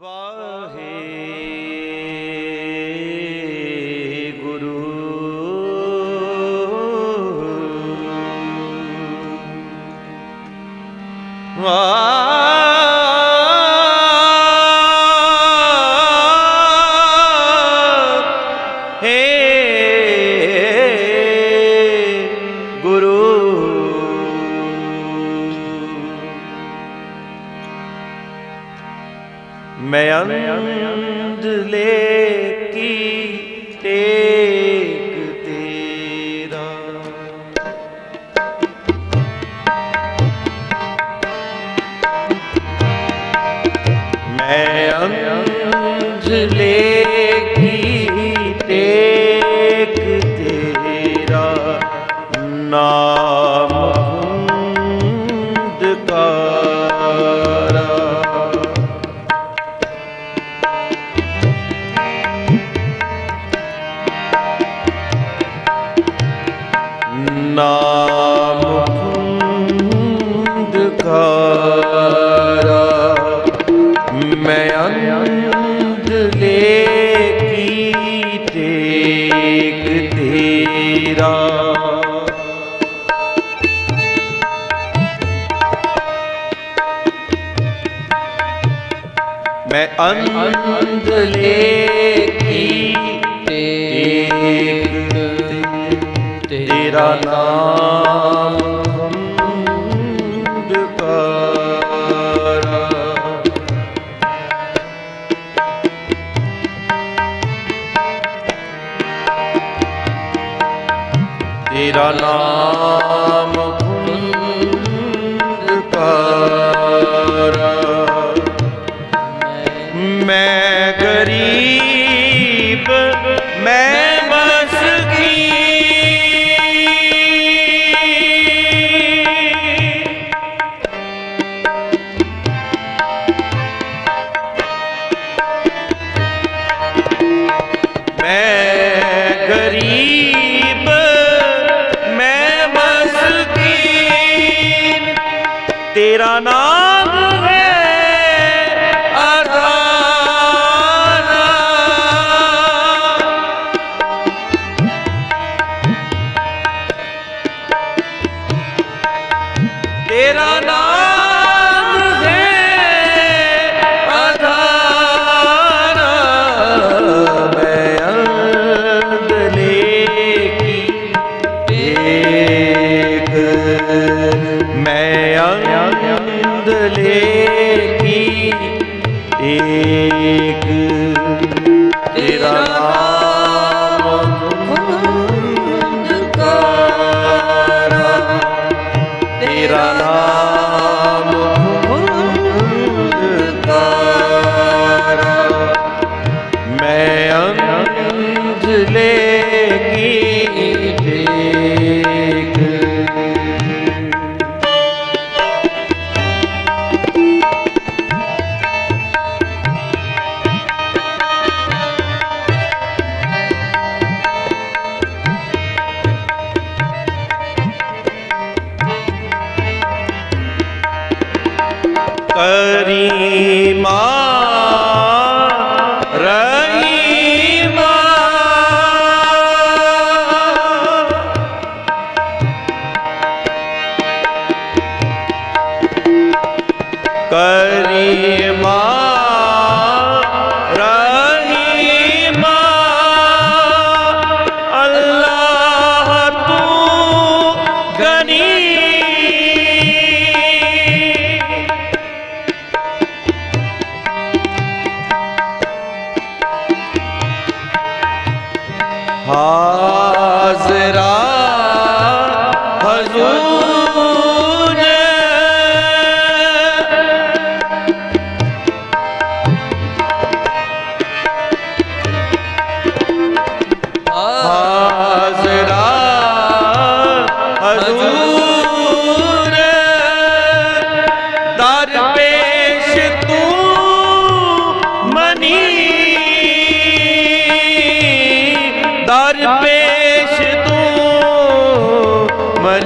Wow. ਅੰਝਲੇ ਮੈਂ ਅੰਜਲੇ ਕੀ ਟੇਕ ਤੇਰਾ ਨਾਮ ਤੇਰਾ ਨਾਮ ਤੇਰਾ ਨਾਮ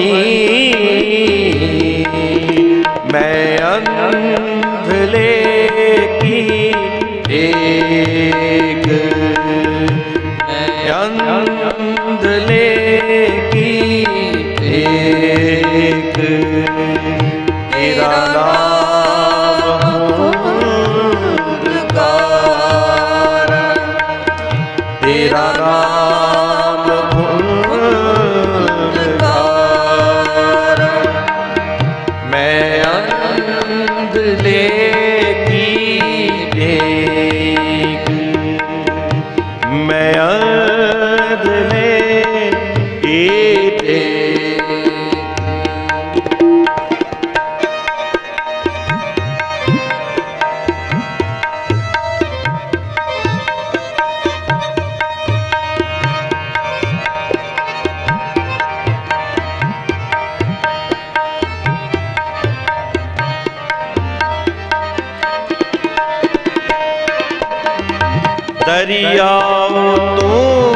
ਬਣੀ ਮੈਂ ਅੰਧ ਕੀ ਤੇ ਦਰਿਆਉ ਤੂੰ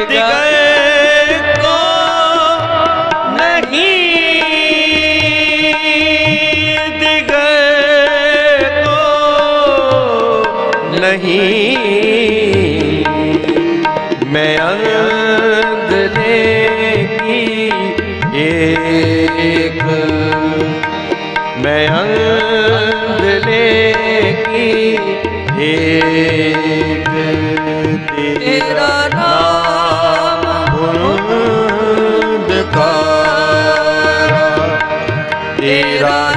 ਦਿਗਰ ਕੋ ਨਹੀਂ ਦਿਗਰ ਕੋ ਨਹੀਂ ਮੈਂ ਅੰਦਲੇ ਕੀ ਏਕ ਮੈਂ ਅੰਦਲੇ ਕੀ ਏਕ ਤੇਰਾ ਨਾਮ ਬੁਲੰਦ ਕਰ ਤੇਰਾ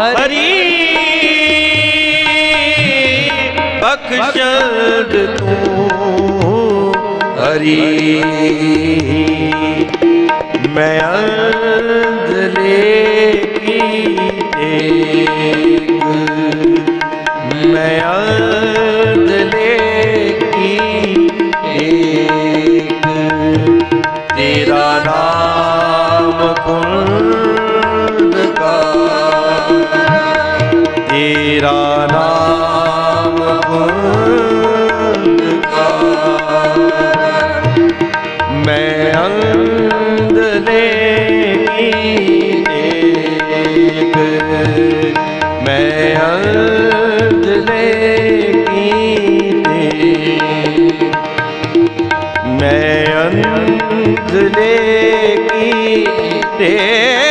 ਹਰੀ। ਬਖਸ਼ਦ ਤੂੰ ਹਰੀ। ਮੈਂ ਅੰਦਲੇ ਕੀ ਦੇਖ ਮੈਂ ਅੰਦਲੇ ਅੰਦਲੇ ਕੀ ਦੇਖ